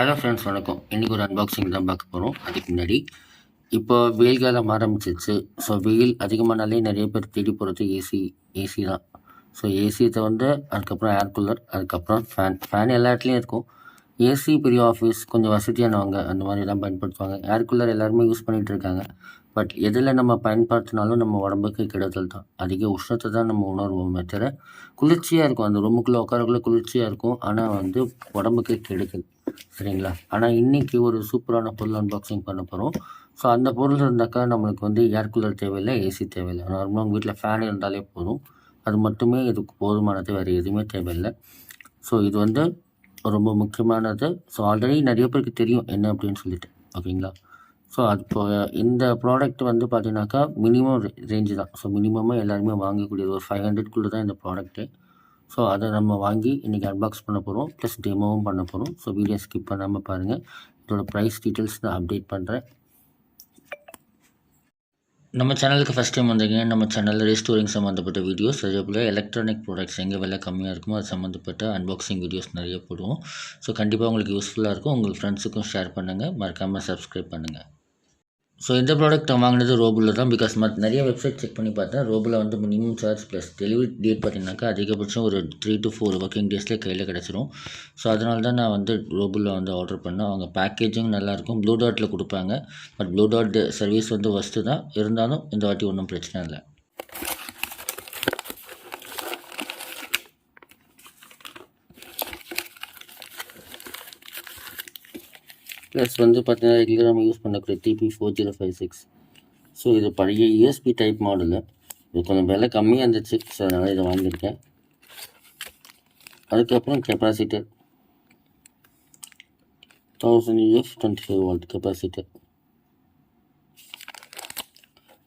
Hello friends வணக்கம். இன்றைக்கி ஒரு அன்பாக்சிங் தான் பார்க்க போகிறோம் அதுக்கு முன்னாடி இப்போ வெயில் காலம் ஆரம்பிச்சிருச்சு. ஸோ வெயில் அதிகமானாலே நிறைய பேர் தேடி போகிறது ஏசி ஏசி தான். ஸோ ஏசி வந்து அதுக்கப்புறம் ஏர் கூலர் அதுக்கப்புறம் ஃபேன் ஃபேன் எல்லா இடத்துலையும் இருக்கும். ஏசி பெரிய ஆஃபீஸ் கொஞ்சம் வசதியானவங்க அந்த மாதிரி தான் பயன்படுத்துவாங்க. ஏர் கூலர் எல்லாருமே யூஸ் பண்ணிகிட்டு இருக்காங்க. பட் எதில் நம்ம பயன்படுத்தினாலும் நம்ம உடம்புக்கு கெடுதல் தான். அதிக உஷ்ணத்தை தான் நம்ம உணர்வோமே தவிர குளிர்ச்சியாக இருக்கும். அந்த ரூமுக்குள்ளே உட்காரக்குள்ளே குளிர்ச்சியாக இருக்கும். ஆனால் வந்து உடம்புக்கு கெடுதல். சரிங்களா? ஆனால் இன்றைக்கி ஒரு சூப்பரான பொருள் அன்பாக்சிங் பண்ண போகிறோம் ஸோ அந்த பொருள் இருந்தாக்கா நம்மளுக்கு வந்து ஏர் கூலர் தேவையில்லை ஏசி தேவையில்லை. நார்மலாக உங்கள் வீட்டில் ஃபேன் இருந்தாலே போதும். அது மட்டுமே இதுக்கு போதுமானது வேறு எதுவுமே தேவையில்லை. ஸோ இது வந்து ரொம்ப முக்கியமானது. ஸோ ஆல்ரெடி நிறைய பேருக்கு தெரியும் என்ன அப்படின்னு சொல்லிட்டு. ஓகேங்களா? ஸோ அது இப்போ இந்த ப்ராடக்ட் வந்து பார்த்தீங்கன்னாக்கா மினிமம் ரேஞ்சு தான். ஸோ மினிமமாக எல்லாருமே வாங்கக்கூடியது ஒரு ஃபைவ் ஹண்ட்ரட்குள்ளே தான் இந்த ப்ராடக்ட்டு ஸோ அதை நம்ம வாங்கி இன்றைக்கி அன்பாக்ஸ் பண்ண போகிறோம் ப்ளஸ் டெமோவும் பண்ண போகிறோம் ஸோ வீடியோ ஸ்கிப் பண்ணாமல் பாருங்கள் இதோட ப்ரைஸ் டீட்டெயில்ஸ் நான் அப்டேட் பண்ணுறேன் நம்ம சேனலுக்கு ஃபஸ்ட் டைம் வந்தீங்க நம்ம சேனலில் ரெஸ்டோரிங் சம்மந்தப்பட்ட வீடியோஸ் அதே போல் எலக்ட்ரானிக் ப்ராடக்ட்ஸ் எங்கே விலை கம்மியாக இருக்குமோ அது சம்மந்தப்பட்ட அன்பாக்சிங் வீடியோஸ் நிறைய போடுவோம். ஸோ கண்டிப்பாக உங்களுக்கு யூஸ்ஃபுல்லாக இருக்கும். உங்கள் ஃப்ரெண்ட்ஸுக்கும் ஷேர் பண்ணுங்கள் மறக்காமல் சப்ஸ்கிரைப் பண்ணுங்கள் ஸோ இந்த ப்ராடக்ட் நான் வாங்கினது ரோபுலில் தான் பிகாஸ் மற்ற நிறைய வெப்சைட் செக் பண்ணி பார்த்தேன். ரோபுல வந்து minimum charge plus delivery date பார்த்தீங்கன்னாக்கா அதிகபட்சம் ஒரு த்ரீ டு ஃபோர் ஒர்க்கிங் டேஸ்லேயே கையில் கிடச்சிரும். ஸோ அதனால தான் நான் வந்து ரோபுலில் வந்து ஆர்டர் பண்ணேன். அவங்க பேக்கேஜிங் நல்லாயிருக்கும் ப்ளூ டாட்டில் கொடுப்பாங்க. பட் ப்ளூ டாட் சர்வீஸ் வந்து ஃபஸ்ட்டு தான். இருந்தாலும் இந்த வாட்டி ஒன்றும் பிரச்சனை இல்லை. ப்ளஸ் வந்து பார்த்தீங்கன்னா ரெகுலராக நம்ம யூஸ் பண்ணக்கூடிய TP four zero five six so இது பழைய யூஎஸ்பி டைப் மாடலு இது கொஞ்சம் விலை கம்மியாக இருந்துச்சு. ஸோ அதனால் இதை வாங்கியிருக்கேன். அதுக்கப்புறம் capacitor thousand uF twenty five volt capacitor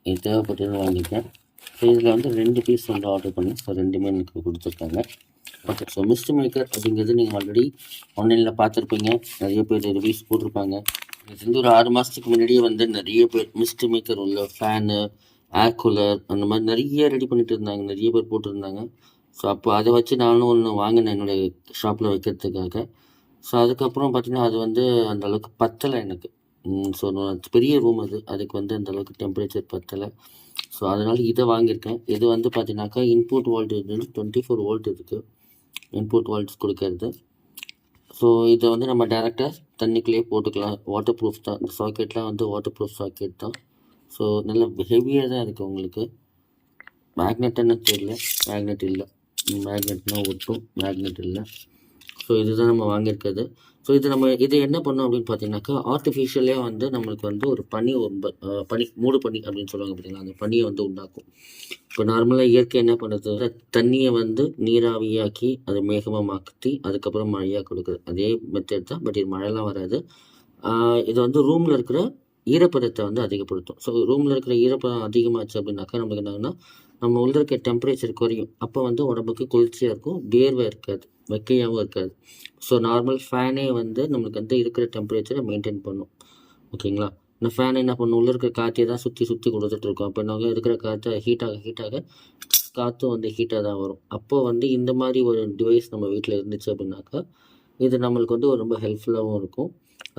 இது தேவைப்பட்டது வாங்கியிருக்கேன். ஸோ இதில் வந்து ரெண்டு பீஸ் வந்து ஆர்டர் பண்ணி ஸோ ரெண்டுமே எனக்கு கொடுத்துருக்காங்க. ஓகே ஸோ மிஸ்ட் மேக்கர் அப்படிங்கிறது நீங்கள் ஆல்ரெடி ஆன்லைனில் பார்த்துருப்பீங்க. நிறைய பேர் ரிவ்யூஸ் போட்டிருப்பாங்க. இது வந்து ஒரு ஆறு மாதத்துக்கு முன்னாடியே வந்து நிறைய பேர் மிஸ்ட் மேக்கர் உள்ள ஃபேனு ஏர் கூலர் அந்த மாதிரி நிறைய ரெடி பண்ணிட்டு இருந்தாங்க. நிறைய பேர் போட்டிருந்தாங்க. ஸோ அப்போ அதை வச்சு நானும் ஒன்று வாங்கினேன் என்னுடைய ஷாப்பில் வைக்கிறதுக்காக. ஸோ அதுக்கப்புறம் பார்த்தீங்கன்னா அது வந்து அந்த அளவுக்கு பத்தலை எனக்கு. ஸோ பெரிய ரூம் அது. அதுக்கு வந்து அந்த அளவுக்கு டெம்பரேச்சர் பத்தலை. ஸோ அதனால் இதை வாங்கியிருக்கேன். இது வந்து பார்த்தீங்கன்னாக்கா இன்புட் வோல்ட் வந்து டுவெண்ட்டி ஃபோர் வோல்ட் இருக்குது இன்புட் வால்ட்ஸ் கொடுக்கறது. ஸோ இதை வந்து நம்ம டேரெக்டாக தண்ணிக்குள்ளேயே போட்டுக்கலாம். வாட்டர் ப்ரூஃப் தான். இந்த சாக்கெட்லாம் வந்து வாட்டர் ப்ரூஃப் சாக்கெட் தான். ஸோ நல்ல ஹெவியாக தான் இருக்குது உங்களுக்கு. மேக்னெட்டுன்னு தெரியல. மேக்னெட் இல்லை. மேக்னெட்னா ஒட்டும். மேக்னெட் இல்லை. ஸோ இதுதான் நம்ம வாங்கியிருக்கிறது. ஸோ இது நம்ம இது என்ன பண்ணோம் அப்படின்னு பார்த்தீங்கன்னாக்கா ஆர்டிஃபிஷியலே வந்து நம்மளுக்கு வந்து ஒரு பனி ஒன்பது பனி மூடு பனி அப்படின்னு சொல்லுவாங்க பார்த்தீங்களா? அந்த பனியை வந்து உண்டாக்கும். இப்போ நார்மலாக இயற்கை என்ன பண்ணுறது தண்ணியை வந்து நீராவியாக்கி அதை மேகமாக மாற்றி அதுக்கப்புறம் மழையாக கொடுக்குது. அதே மெத்தட் தான் பட் இது மழைலாம் வராது. இது வந்து ரூமில் இருக்கிற ஈரப்பதத்தை வந்து அதிகப்படுத்தும். ஸோ ரூமில் இருக்கிற ஈரப்பதம் அதிகமாச்சு அப்படின்னாக்கா நம்மளுக்கு என்னன்னா நம்ம உள்ள இருக்க டெம்பரேச்சர் குறையும். அப்போ வந்து உடம்புக்கு குளிர்ச்சியாக இருக்கும் வேர்வை இருக்காது வெக்கையாகவும் இருக்காது. ஸோ நார்மல் ஃபேனே வந்து நம்மளுக்கு வந்து இருக்கிற டெம்பரேச்சரை மெயின்டைன் பண்ணும். ஓகேங்களா? இந்த ஃபேன் என்ன பண்ணும்? உள்ள இருக்கிற காற்றை தான் சுற்றி சுற்றி கொடுத்துட்ருக்கோம். அப்போ நாங்கள் இருக்கிற காற்றை ஹீட்டாக ஹீட்டாக காற்றும் வந்து ஹீட்டாக தான் வரும். அப்போது வந்து இந்த மாதிரி ஒரு டிவைஸ் நம்ம வீட்டில் இருந்துச்சு அப்படின்னாக்கா இது நம்மளுக்கு வந்து ரொம்ப ஹெல்ப்ஃபுல்லாகவும் இருக்கும்.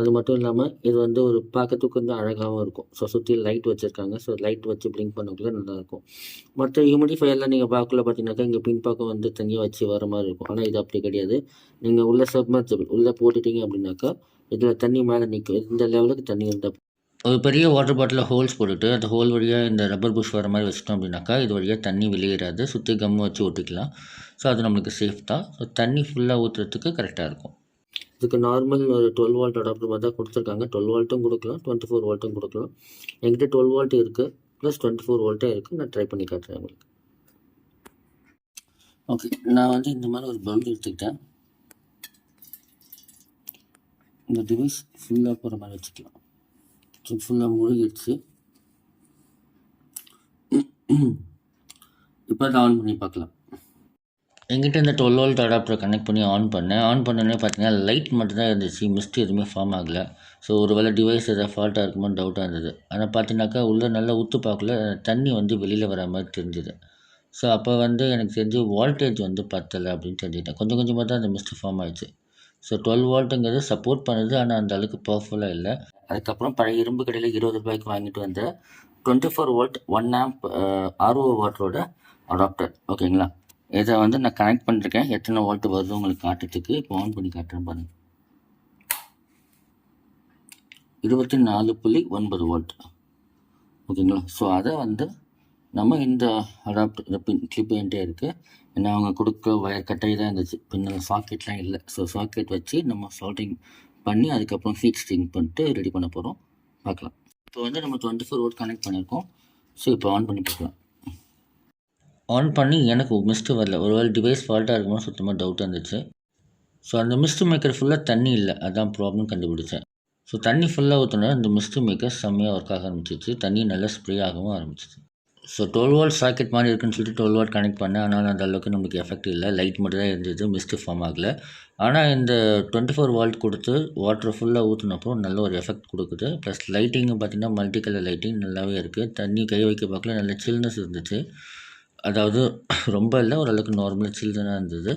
அது மட்டும் இல்லாமல் இது வந்து ஒரு பார்க்கறதுக்கு வந்து அழகாகவும் இருக்கும். ஸோ சுற்றி லைட் வச்சுருக்காங்க. ஸோ லைட் வச்சு பிளிங்க் பண்ணக்குள்ள நல்லாயிருக்கும் மற்ற ஹியூமிடிஃபையர்லாம் நீங்கள் பார்க்கல பார்த்தீங்கன்னாக்கா இங்கே பின்பக்கம் வந்து தனியாக வச்சு வர மாதிரி இருக்கும். ஆனால் இது அப்படி கிடையாது. நீங்கள் உள்ளே சப்மர்சபிள் உள்ளே போட்டுட்டீங்க அப்படின்னாக்கா இதில் தண்ணி மேலே நிற்கும் இந்த லெவலுக்கு தண்ணி இருந்தால் ஒரு பெரிய வாட்டர் பாட்டிலில் ஹோல்ஸ் போட்டுட்டு அந்த ஹோல் வழியாக இந்த ரப்பர் புஷ் வர மாதிரி வச்சிட்டோம் அப்படின்னாக்கா இது வழியாக தண்ணி வெளியேறாது. சுற்றி கம்மு வச்சு ஒட்டிக்கலாம். ஸோ அது நம்மளுக்கு சேஃப் தான். ஸோ தண்ணி ஃபுல்லாக ஊற்றுறதுக்கு கரெக்டாக இருக்கும். இதுக்கு நார்மல் ஒரு டுவெல் வால்ட் அடாப்டர் மாதிரி தான் கொடுத்துருக்காங்க. டுவெல் வால்ட்டும் கொடுக்கலாம். டுவெண்ட்டி ஃபோர் வால்ட்டும் கொடுக்கலாம். என்கிட்ட டுவெல் வால்ட் இருக்குது ப்ளஸ் டுவெண்ட்டி ஃபோர் வால்ட்டே இருக்குது நான் ட்ரை பண்ணி காட்டுறேன் உங்களுக்கு. ஓகே நான் வந்து இந்த மாதிரி ஒரு பல்ப் எடுத்துக்கிட்டேன். இந்த டிவைஸ் ஃபுல்லாக போகிற மாதிரி வச்சுக்கலாம். ஃபுல்லாக முழுகிடுச்சு இப்போ அதை ஆன் பண்ணி பார்க்கலாம் எங்கிட்ட இந்த டுவெல் வோல்ட் அடாப்டர் கனெக்ட் பண்ணி ஆன் பண்ணேன். ஆன் பண்ணோன்னே பார்த்தீங்கன்னா லைட் மட்டும் தான் இருந்துச்சு. மிஸ்ட் எதுவுமே ஃபார்ம் ஆகலை. ஸோ ஒரு வேளை டிவைஸ் எதாவது ஃபால்ட்டாக இருக்குமோன்னு டவுட்டாக இருந்தது. ஆனால் பார்த்தீங்கன்னாக்கா உள்ளே நல்லா ஊற்று பார்க்கல தண்ணி வந்து வெளியில் வர மாதிரி தெரிஞ்சுது. ஸோ அப்போ வந்து எனக்கு தெரிஞ்சு வோல்டேஜ் வந்து பத்தலை அப்படின்னு தெரிஞ்சுக்கிட்டேன். கொஞ்சம் கொஞ்சமாக தான் அந்த மிஸ்ட் ஃபார்ம் ஆயிடுச்சு. ஸோ டுவெல் வோல்ட்டுங்கிறது சப்போர்ட் பண்ணுது ஆனால் அந்த அளவுக்கு பவர்ஃபுல்லாக இல்லை. அதுக்கப்புறம் பழைய இரும்பு கடையில் இருபது ரூபாய்க்கு வாங்கிட்டு வந்த twenty four volt one amp RO வாட்டரோட அடாப்டர் ஓகேங்களா? இதை வந்து நான் கனெக்ட் பண்ணிருக்கேன். எத்தனை வோல்ட் வருது உங்களுக்கு காட்டுறதுக்கு. இப்போ ஆன் பண்ணி காட்டுறேன் பாருங்க. இருபத்தி நாலு புள்ளி ஒன்பது வோல்ட் ஓகேங்களா? ஸோ அதை வந்து நம்ம இந்த அடாப்ட் இந்த பின் கிளிப் என்கிட்ட இருக்குது ஏன்னா அவங்க கொடுக்க வயர் கட்டை தான் இருந்துச்சு. பின்னால் சாக்கெட்லாம் இல்லை. ஸோ சாக்கெட் வச்சு நம்ம சால்டிங் பண்ணி அதுக்கப்புறம் ஹீட் ஸ்டிங் பண்ணிட்டு ரெடி பண்ண போகிறோம் பார்க்கலாம். இப்போ வந்து நம்ம டுவெண்ட்டி ஃபோர் ஓட் கனெக்ட் பண்ணியிருக்கோம். ஸோ இப்போ ஆன் பண்ணி பார்க்கலாம். ஆன் பண்ணி எனக்கு மிஸ்ட்டு வரல. ஒருவேளை டிவைஸ் ஃபால்ட்டாக இருக்குமோ சுத்தமாக டவுட்டாக இருந்துச்சு. ஸோ அந்த மிஸ்ட்டு மேக்கர் ஃபுல்லாக தண்ணி இல்லை. அதான் ப்ராப்ளம் கண்டுபிடிச்சேன். ஸோ தண்ணி ஃபுல்லாக ஊற்றினா இந்த மிஸ்ட் மேக்கர் செம்மையாக ஒர்க் ஆக ஆரம்பிச்சிச்சு தண்ணி நல்லா ஸ்ப்ரே ஆகவும் ஆரம்பிச்சிச்சு ஸோ டுவெல் வாட் சாக்கெட் மாதிரி இருக்குன்னு சொல்லிட்டு டுவெல் வாட் கனெக்ட் பண்ணேன். ஆனால் அந்த அளவுக்கு நமக்கு எஃபெக்ட் இல்லை. லைட் மட்டும் தான் இருந்தது. மிஸ்ட் ஃபார்ம் ஆகலை. ஆனால் இந்த டுவெண்ட்டி ஃபோர் வால்ட் கொடுத்து வாட்டர் ஃபுல்லாக ஊற்றினப்போ நல்ல ஒரு எஃபெக்ட் கொடுக்குது. ப்ளஸ் லைட்டிங்கும் பார்த்திங்கன்னா மல்டி கலர் லைட்டிங் நல்லாவே இருக்குது தண்ணி கை வைக்க பார்க்கல. நல்ல சில்னஸ் இருந்துச்சு. அதாவது ரொம்ப இல்லை ஓரளவுக்கு நார்மலாக சில்லுனாக இருந்தது.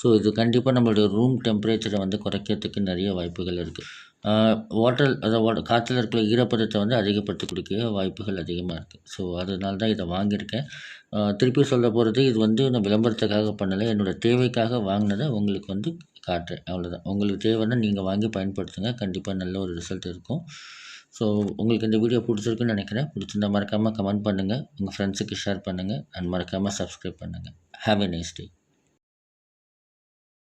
ஸோ இது கண்டிப்பாக நம்மளுடைய ரூம் டெம்பரேச்சரை வந்து குறைக்கிறதுக்கு நிறைய வாய்ப்புகள் இருக்குது வாட்டர் அதாவது காற்றில் இருக்கிற ஈரப்பதத்தை வந்து அதிகப்படுத்தி கொடுக்க வாய்ப்புகள் அதிகமாக இருக்குது ஸோ அதனால தான் இதை வாங்கியிருக்கேன். திருப்பி சொல்ல போகிறது இது வந்து நான் விளம்பரத்துக்காக பண்ணலை என்னோடய தேவைக்காக வாங்கினதை உங்களுக்கு வந்து காட்டுறேன். அவ்வளோதான் உங்களுக்கு தேவைன்னா நீங்கள் வாங்கி பயன்படுத்துங்க. கண்டிப்பாக நல்ல ஒரு ரிசல்ட் இருக்கும். ஸோ உங்களுக்கு இந்த வீடியோ பிடிச்சிருக்குன்னு நினைக்கிறேன். பிடிச்சிருந்தா மறக்காமல் கமெண்ட் பண்ணுங்கள் உங்கள் ஃப்ரெண்ட்ஸுக்கு ஷேர் பண்ணுங்கள் அண்ட் மறக்காமல் சப்ஸ்கிரைப் பண்ணுங்கள் ஹாவ் எ நைஸ் டே